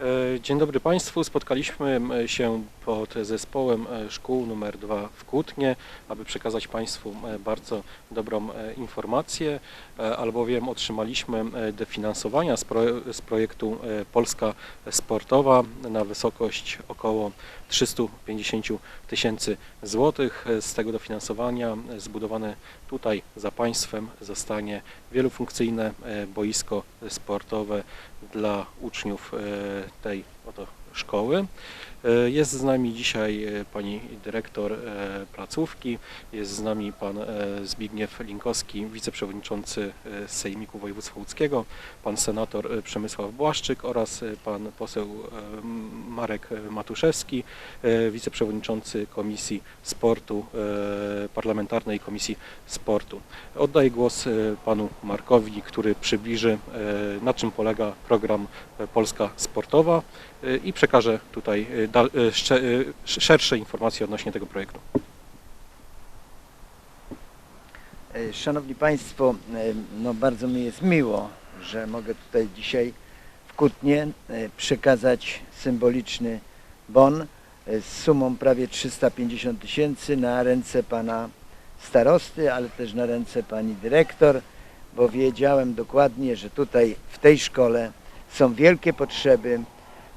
E, Dzień dobry Państwu. Spotkaliśmy się pod zespołem e, szkół numer 2 w Kutnie, aby przekazać Państwu e, bardzo dobrą informację, albowiem otrzymaliśmy dofinansowania z, pro, z projektu Polska Sportowa na wysokość około 350 tysięcy złotych. Z tego dofinansowania zbudowane tutaj za Państwem zostanie wielofunkcyjne boisko sportowe dla uczniów tá aí, voltou. Szkoły. E, Jest z nami dzisiaj e, pani dyrektor e, placówki, jest z nami pan Zbigniew Linkowski, wiceprzewodniczący Sejmiku Województwa Łódzkiego, pan senator Przemysław Błaszczyk oraz pan poseł Marek Matuszewski, wiceprzewodniczący Komisji Sportu, Parlamentarnej Komisji Sportu. Oddaję głos panu Markowi, który przybliży na czym polega program Polska Sportowa i przekaże tutaj szcze- e, sz- szersze informacje odnośnie tego projektu. E, Szanowni Państwo, e, no bardzo mi jest miło, że mogę tutaj dzisiaj w Kutnie e, przekazać symboliczny bon z sumą prawie 350 tysięcy na ręce pana starosty, ale też na ręce pani dyrektor, bo wiedziałem dokładnie, że tutaj w tej szkole są wielkie potrzeby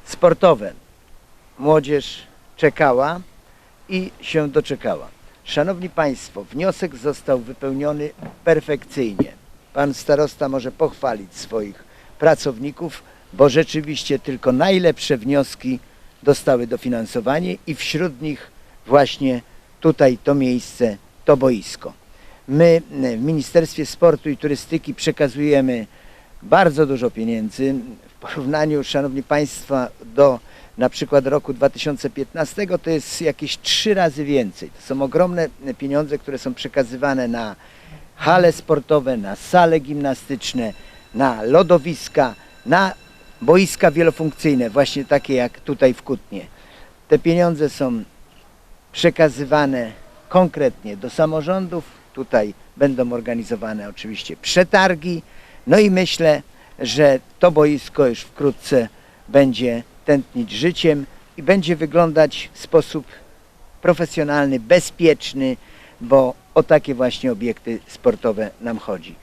sportowe. Młodzież czekała i się doczekała. Szanowni Państwo, wniosek został wypełniony perfekcyjnie. Pan starosta może pochwalić swoich pracowników, bo rzeczywiście tylko najlepsze wnioski dostały dofinansowanie i wśród nich właśnie tutaj to miejsce, to boisko. My w Ministerstwie Sportu i Turystyki przekazujemy bardzo dużo pieniędzy porównaniu, Szanowni Państwo, do na przykład roku 2015 to jest jakieś trzy razy więcej. To są ogromne pieniądze, które są przekazywane na hale sportowe, na sale gimnastyczne, na lodowiska, na boiska wielofunkcyjne, właśnie takie jak tutaj w Kutnie. Te pieniądze są przekazywane konkretnie do samorządów. Tutaj będą organizowane oczywiście przetargi. No i myślę, że to boisko już wkrótce będzie tętnić życiem i będzie wyglądać w sposób profesjonalny, bezpieczny, bo o takie właśnie obiekty sportowe nam chodzi.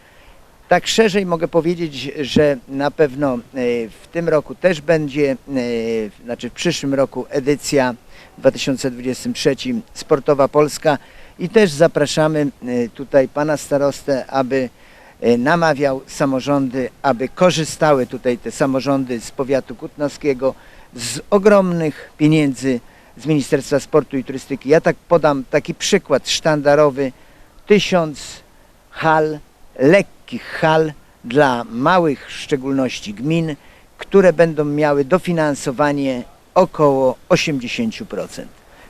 Tak szerzej mogę powiedzieć, że na pewno e, w tym roku też będzie, e, znaczy w przyszłym roku edycja w 2023 Sportowa Polska i też zapraszamy e, tutaj pana starostę, aby namawiał samorządy, aby korzystały tutaj te samorządy z powiatu kutnowskiego z ogromnych pieniędzy z Ministerstwa Sportu i Turystyki. Ja tak podam taki przykład sztandarowy. Tysiąc hal, lekkich hal dla małych w szczególności gmin, które będą miały dofinansowanie około 80%.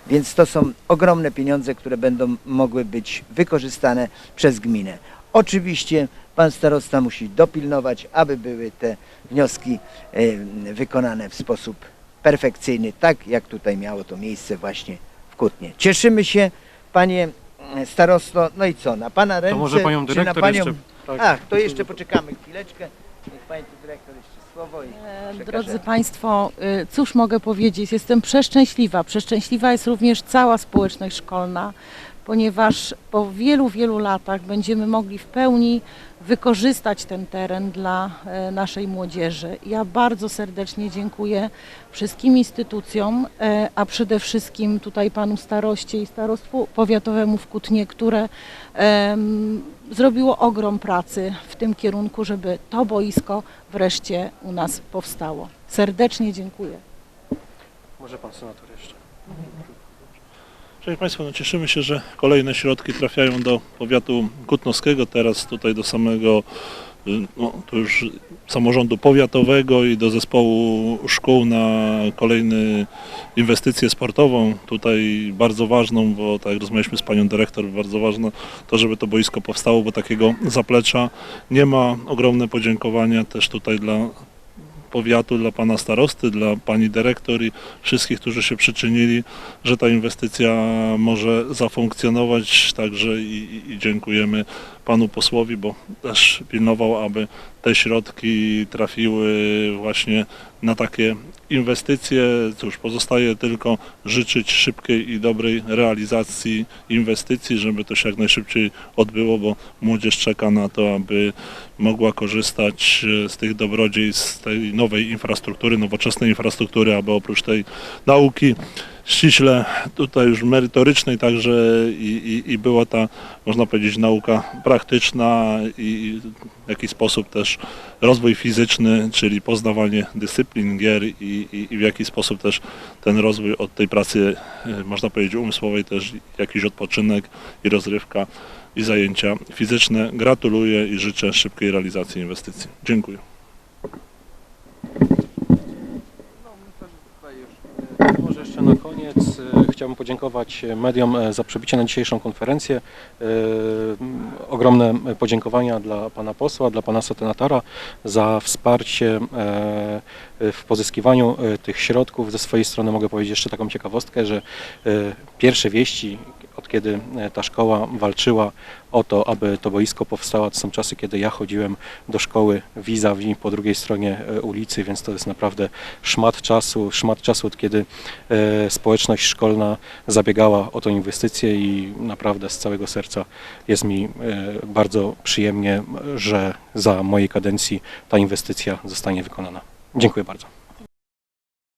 Więc to są ogromne pieniądze, które będą mogły być wykorzystane przez gminę. Oczywiście pan starosta musi dopilnować, aby były te wnioski e, wykonane w sposób perfekcyjny, tak jak tutaj miało to miejsce właśnie w Kutnie. Cieszymy się, panie e, starosto, no i co, na pana ręce, To może panią czy na dyrektor panią... jeszcze... tak. Ach, to jeszcze poczekamy chwileczkę. Niech pani tu dyrektor jeszcze słowo i E, przekaże. Drodzy Państwo, cóż mogę powiedzieć? Jestem przeszczęśliwa. Przeszczęśliwa jest również cała społeczność szkolna, ponieważ po wielu, wielu latach będziemy mogli w pełni wykorzystać ten teren dla e, naszej młodzieży. Ja bardzo serdecznie dziękuję wszystkim instytucjom, e, a przede wszystkim tutaj panu staroście i starostwu powiatowemu w Kutnie, które zrobiło ogrom pracy w tym kierunku, żeby to boisko wreszcie u nas powstało. Serdecznie dziękuję. Może pan senator jeszcze. Szanowni Państwo, no cieszymy się, że kolejne środki trafiają do powiatu kutnowskiego, teraz tutaj do samego y, no, to już samorządu powiatowego i do zespołu szkół na kolejny inwestycję sportową. Tutaj bardzo ważną, bo tak jak rozmawialiśmy z panią dyrektor, bardzo ważne to, żeby to boisko powstało, bo takiego zaplecza nie ma. Ogromne podziękowania też tutaj dla powiatu, dla pana starosty, dla pani dyrektor i wszystkich, którzy się przyczynili, że ta inwestycja może zafunkcjonować. Także i, i- dziękujemy panu posłowi, bo też pilnował, aby te środki trafiły właśnie na takie inwestycje. Cóż, pozostaje tylko życzyć szybkiej i dobrej realizacji inwestycji, żeby to się jak najszybciej odbyło, bo młodzież czeka na to, aby mogła korzystać z tych dobrodziejstw, z tej nowej infrastruktury, nowoczesnej infrastruktury, aby oprócz tej nauki ściśle tutaj już merytorycznej także i, i, i była ta, można powiedzieć, nauka praktyczna i w jakiś sposób też rozwój fizyczny, czyli poznawanie dyscyplin, gier i, i, w jaki sposób też ten rozwój od tej pracy, e, można powiedzieć, umysłowej też jakiś odpoczynek i rozrywka i zajęcia fizyczne. Gratuluję i życzę szybkiej realizacji inwestycji. Dziękuję. Może jeszcze na koniec e, chciałbym podziękować mediom e, za przybycie na dzisiejszą konferencję. E, Ogromne podziękowania dla pana posła, dla pana senatora za wsparcie e, w pozyskiwaniu e, tych środków. Ze swojej strony mogę powiedzieć jeszcze taką ciekawostkę, że e, pierwsze wieści, od kiedy e, ta szkoła walczyła o to, aby to boisko powstało, to są czasy, kiedy ja chodziłem do szkoły vis-a-vis po drugiej stronie e, ulicy, więc to jest naprawdę szmat czasu, szmat czasu, od kiedy e, społeczność szkolna zabiegała o tę inwestycję i naprawdę z całego serca jest mi bardzo przyjemnie, że za mojej kadencji ta inwestycja zostanie wykonana. Dziękuję bardzo.